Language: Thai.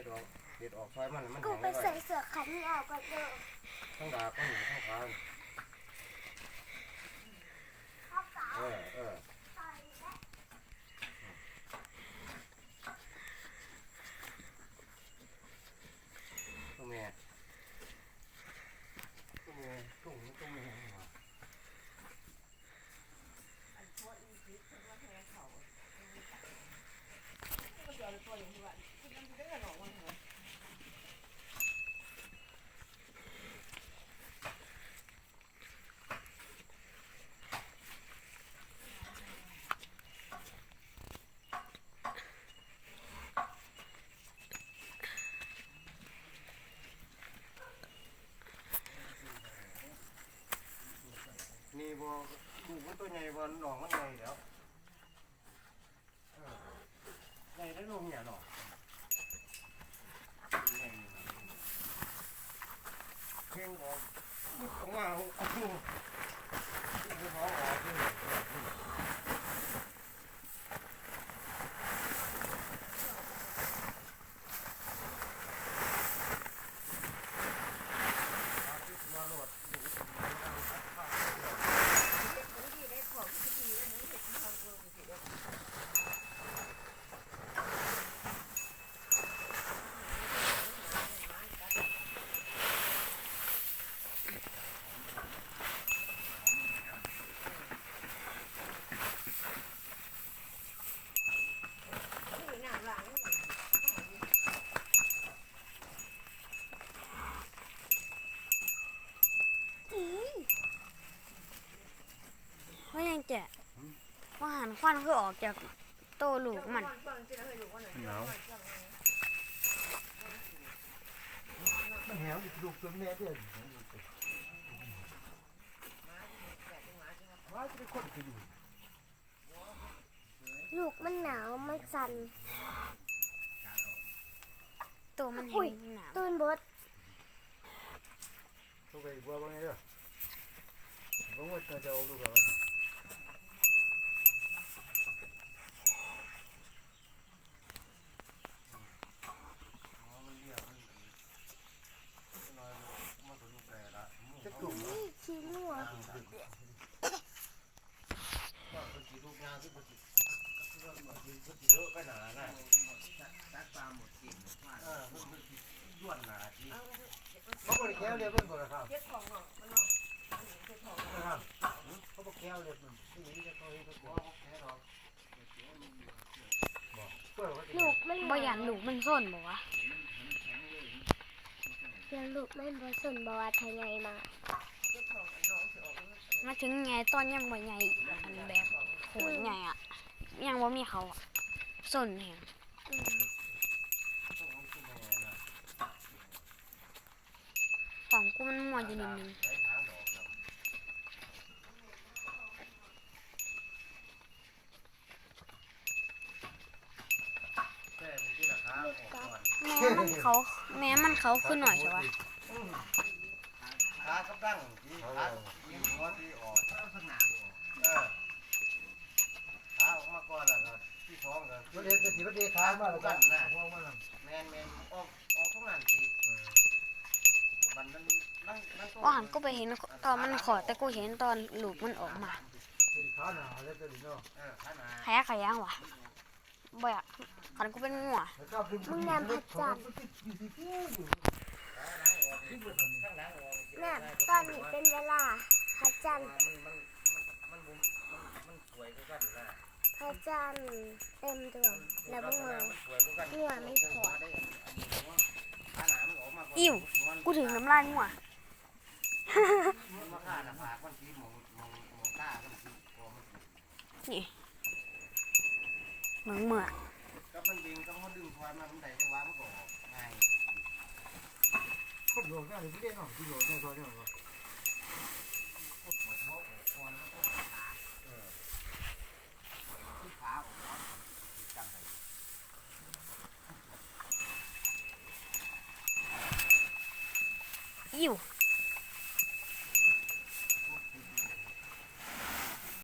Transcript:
ด็ดออกเด็ดออกซอยมันมันกูแห้งไปไว้ใส่เสื้อขันยาวก่อนเด้อทั้งดาบทั้งหูทั้งขาข้าวสาวเออเออใส่และตัวแม่ตัวแม่ตุ้งตัวแม่ว่ะ นี่บ่ลูกมันตัว ใหญ่บ่หนองมันใหญ่แล้วเออใหญ่ได้ลงเนี่ยหนองใหญ่เพ่งออกมุดออกมาเอาเอาเอาเอาออกเลยเอาที่ตัวโลดลูกมันเอาเอาเอา ว่ายังจะ ว่าหันควันคือออกจากโตลูกมันหนาวมันแหวอยู่ลูกตัวแม่เด้อว่าจะเป็นคนที่อยู่ลูกมันหนาวมันสั่นตัวมันอุ้เห็ยนหนาวตื่นบดตัวไปบัวบ้างไงเด้อบังว่าจะเอาลูกเอาจะกลุ่ม นี่ขี้งัว ว่าคนที่ลูกงานที่คนที่ก็คือว่าคนที่คนที่เยอะไปหนาน่ะตักปลาหมดกินเออมันมันย้วนหนาทีเขาบอกแก้วเรียบเป็นบ่ละครับเก็บของเนาะมันเนาะเก็บของนะครับเขาบอกแก้วเรียบมันที่นี่จะเขาให้เขาบอกแก้วหรอกบอกเพื่อว่าจะลูกมันบ่อยากลูกมันส้นบอกว่าเดี๋ยวลูกมันบ่สนบ่ว่าทางไงมา มาถึงไงตอนยังบ่ใหญ่อันแบบโหดใหญ่อะ ยังบ่ามีเขาอะส้นแหงอืมต้องขึ้งนะของกูมันมัวอยู่นิดนึงไหลทางแค่มันที่ราคาออกก่อนแม้มันเขาแม้มันเขาขึ้นหน่อยใช่ปะ ขากำลังที่ขามีหัวที่ออกเออขาออกมาก่อนแล้วก็ที่ท้องก็วันนี้จะสีวันนี้ค้างมาแล้วกันนะเพราะว่ามันแมนแมนออกออกทุกงานทีบันนั้นนั่งนั่งว่าหันก็ไปเห็นตอนมันขอดแต่กูเห็นตอนลูกมันออกมาสีขาวหนาแล้วก็ดีเนาะเออขาหนาแพ้ขยังวะบ่อยากขันกูเป็นงัวแล้วก็ดึงมึงแนมพัดจัน ทร์ข้างหลังออกแม่ตอนนี้เป็นเวลาพระจันทร์มันมันมันบุ้มมันมันสวยกว่ากันนะพระจันทร์เต็มดวงแล้วมึงมาสวยกว่ากันหัวไม่ถอดขาหนามันออกมาอิ่วกูถึงน้ำลายงัวมันมาฆ่าหน้าผากมันทีมองมองมองตามันทีพอมันเหมือนเหมือก็มันดึงก็มันดึงควายมามันได้จังหวะมันก็ออกง่าย คนหลวงได้ที่เล่นเนา